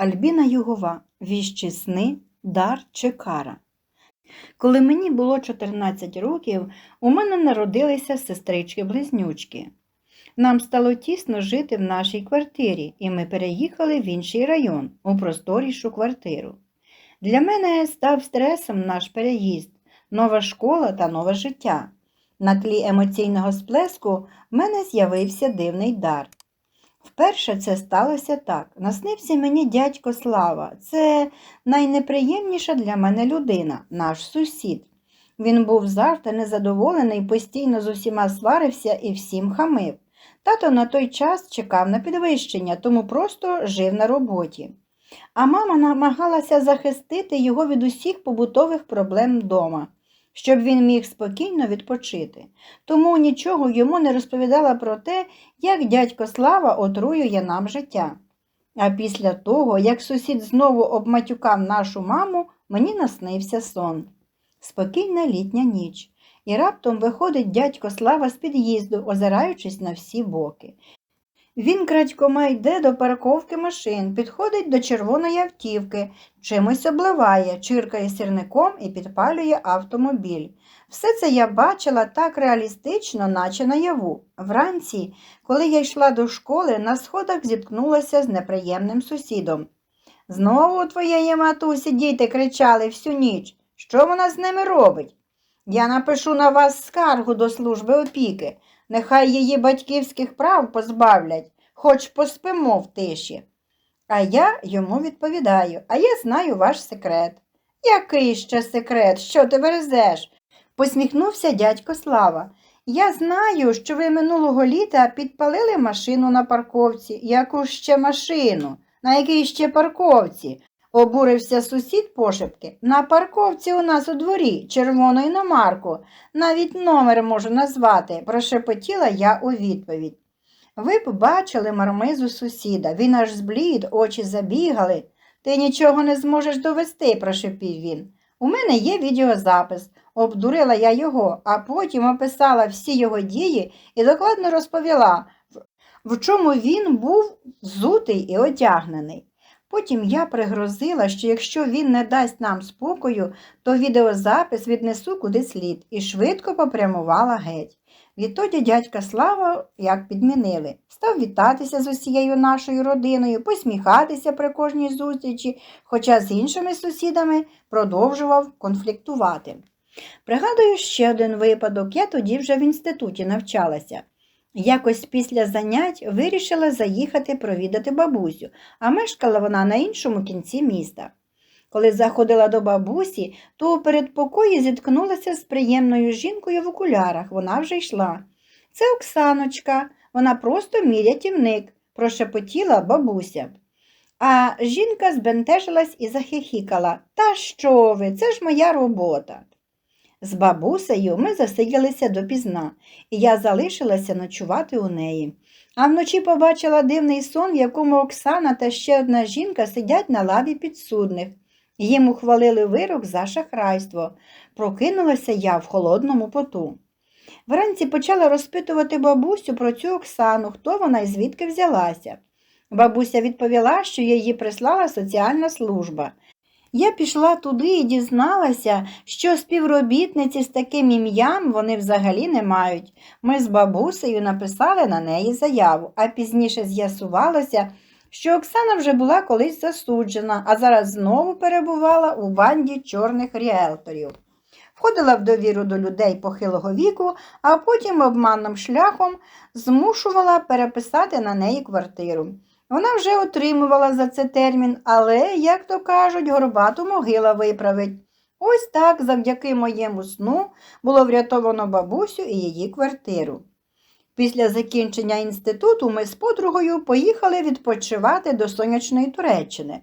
Альбіна Югова, Віщі сни, дар чи кара. Коли мені було 14 років, у мене народилися сестрички-близнючки. Нам стало тісно жити в нашій квартирі, і ми переїхали в інший район, у просторішу квартиру. Для мене став стресом наш переїзд, нова школа та нове життя. На тлі емоційного сплеску в мене з'явився дивний дар. Вперше це сталося так. Наснився мені дядько Слава. Це найнеприємніша для мене людина, наш сусід. Він був завжди незадоволений, постійно з усіма сварився і всім хамив. Тато на той час чекав на підвищення, тому просто жив на роботі. А мама намагалася захистити його від усіх побутових проблем вдома, щоб він міг спокійно відпочити. Тому нічого йому не розповідала про те, як дядько Слава отруює нам життя. А після того, як сусід знову обматюкав нашу маму, мені наснився сон. Спокійна літня ніч. І раптом виходить дядько Слава з під'їзду, озираючись на всі боки. Він крадькома йде до парковки машин, підходить до червоної автівки, чимось обливає, чиркає сірником і підпалює автомобіль. Все це я бачила так реалістично, наче наяву. Вранці, коли я йшла до школи, на сходах зіткнулася з неприємним сусідом. Знову у твоєї матусі діти кричали всю ніч. Що вона з ними робить? Я напишу на вас скаргу до служби опіки. Нехай її батьківських прав позбавлять, хоч поспимо в тиші. А я йому відповідаю, а я знаю ваш секрет. Який ще секрет? Що ти верзеш? посміхнувся дядько Слава. Я знаю, що ви минулого літа підпалили машину на парковці. Яку ще машину? На якій ще парковці? Обурився сусід пошепки. На парковці у нас у дворі, червону іномарку. Навіть номер можу назвати, прошепотіла я у відповідь. Ви б бачили мармизу сусіда. Він аж зблід, очі забігали. Ти нічого не зможеш довести, прошепів він. У мене є відеозапис. Обдурила я його, а потім описала всі його дії і докладно розповіла, в- чому він був взутий і одягнений. Потім я пригрозила, що якщо він не дасть нам спокою, то відеозапис віднесу куди слід і швидко попрямувала геть. Відтоді дядька Слава як підмінили, став вітатися з усією нашою родиною, посміхатися при кожній зустрічі, хоча з іншими сусідами продовжував конфліктувати. Пригадую ще один випадок, я тоді вже в інституті навчалася. Якось після занять вирішила заїхати провідати бабусю, а мешкала вона на іншому кінці міста. Коли заходила до бабусі, то у передпокої зіткнулася з приємною жінкою в окулярах. Вона вже йшла. Це Оксаночка, вона просто мій рятівник, прошепотіла бабуся. А жінка збентежилась і захихікала. Та що ви, це ж моя робота. З бабусею ми засиділися допізна, і я залишилася ночувати у неї. А вночі побачила дивний сон, в якому Оксана та ще одна жінка сидять на лаві підсудних. Їм ухвалили вирок за шахрайство. Прокинулася я в холодному поту. Вранці почала розпитувати бабусю про цю Оксану, хто вона і звідки взялася. Бабуся відповіла, що її прислала соціальна служба. Я пішла туди і дізналася, що співробітниці з таким ім'ям вони взагалі не мають. Ми з бабусею написали на неї заяву, а пізніше з'ясувалося, що Оксана вже була колись засуджена, а зараз знову перебувала у банді чорних ріелторів. Входила в довіру до людей похилого віку, а потім обманним шляхом змушувала переписати на неї квартиру. Вона вже отримувала за це термін, але, як то кажуть, горбату могила виправить. Ось так, завдяки моєму сну, було врятовано бабусю і її квартиру. Після закінчення інституту ми з подругою поїхали відпочивати до сонячної Туреччини.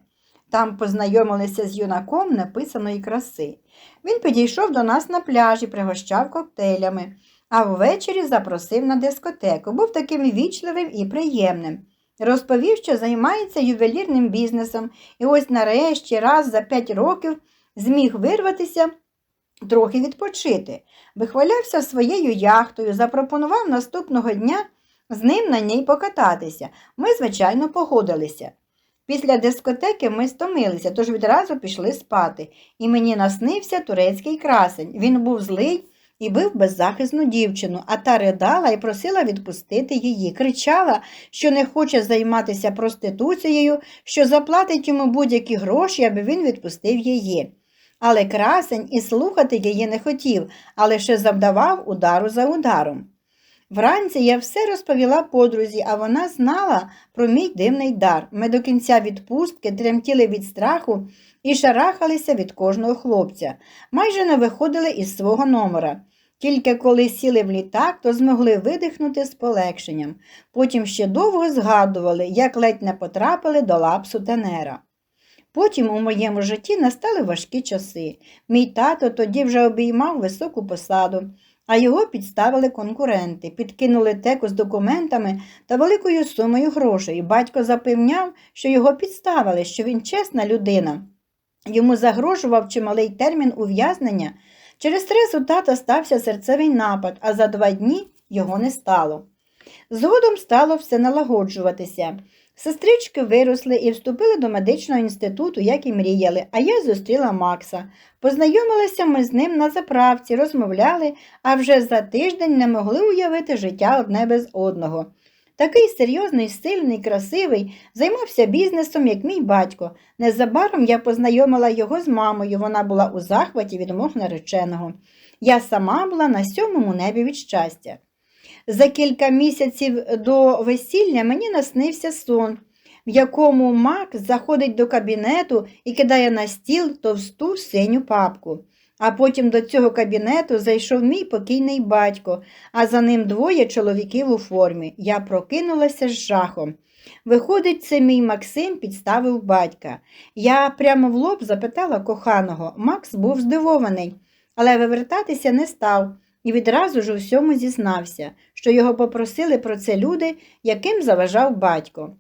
Там познайомилися з юнаком написаної краси. Він підійшов до нас на пляжі, пригощав коктейлями, а ввечері запросив на дискотеку. Був таким вічливим і приємним. Розповів, що займається ювелірним бізнесом, і ось нарешті раз за п'ять років зміг вирватися трохи відпочити. Вихвалявся своєю яхтою, запропонував наступного дня з ним на ній покататися. Ми, звичайно, погодилися. Після дискотеки ми стомилися, тож відразу пішли спати, і мені наснився турецький красень. Він був злий і бив беззахисну дівчину, а та ридала і просила відпустити її. Кричала, що не хоче займатися проституцією, що заплатить йому будь-які гроші, аби він відпустив її. Але красень і слухати її не хотів, а лише завдавав удару за ударом. Вранці я все розповіла подрузі, а вона знала про мій дивний дар. Ми до кінця відпустки тремтіли від страху і шарахалися від кожного хлопця, майже не виходили із свого номера. Тільки коли сіли в літак, то змогли видихнути з полегшенням. Потім ще довго згадували, як ледь не потрапили до лап сутенера. Потім у моєму житті настали важкі часи. Мій тато тоді вже обіймав високу посаду, а його підставили конкуренти, підкинули теку з документами та великою сумою грошей. Батько запевняв, що його підставили, що він чесна людина. Йому загрожував чималий термін ув'язнення. Через стрес у тата стався серцевий напад, а за два дні його не стало. Згодом стало все налагоджуватися. Сестрички виросли і вступили до медичного інституту, як і мріяли, а я зустріла Макса. Познайомилися ми з ним на заправці, розмовляли, а вже за тиждень не могли уявити життя одне без одного. Такий серйозний, сильний, красивий, займався бізнесом, як мій батько. Незабаром я познайомила його з мамою, вона була у захваті від мого нареченого. Я сама була на сьомому небі від щастя. За кілька місяців до весілля мені наснився сон, в якому Макс заходить до кабінету і кидає на стіл товсту синю папку. А потім до цього кабінету зайшов мій покійний батько, а за ним двоє чоловіків у формі. Я прокинулася з жахом. Виходить, це мій Максим підставив батька. Я прямо в лоб запитала коханого. Макс був здивований, але вивертатися не став і відразу ж у всьому зізнався, що його попросили про це люди, яким заважав батько.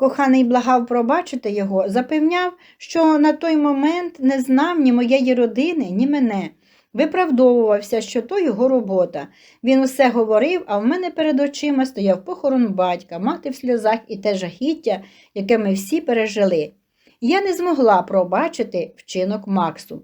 Коханий благав пробачити його, запевняв, що на той момент не знав ні моєї родини, ні мене. Виправдовувався, що то його робота. Він усе говорив, а в мене перед очима стояв похорон батька, мати в сльозах і те жахіття, яке ми всі пережили. Я не змогла пробачити вчинок Максу.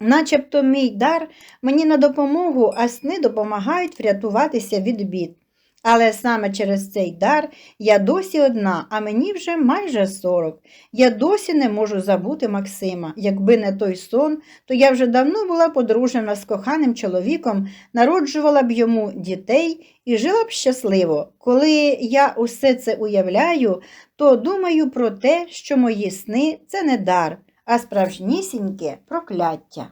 Начебто мій дар мені на допомогу, а сни допомагають врятуватися від бід. Але саме через цей дар я досі одна, а мені вже майже сорок. Я досі не можу забути Максима. Якби не той сон, то я вже давно була подружена з коханим чоловіком, народжувала б йому дітей і жила б щасливо. Коли я усе це уявляю, то думаю про те, що мої сни це не дар, а справжнісіньке прокляття.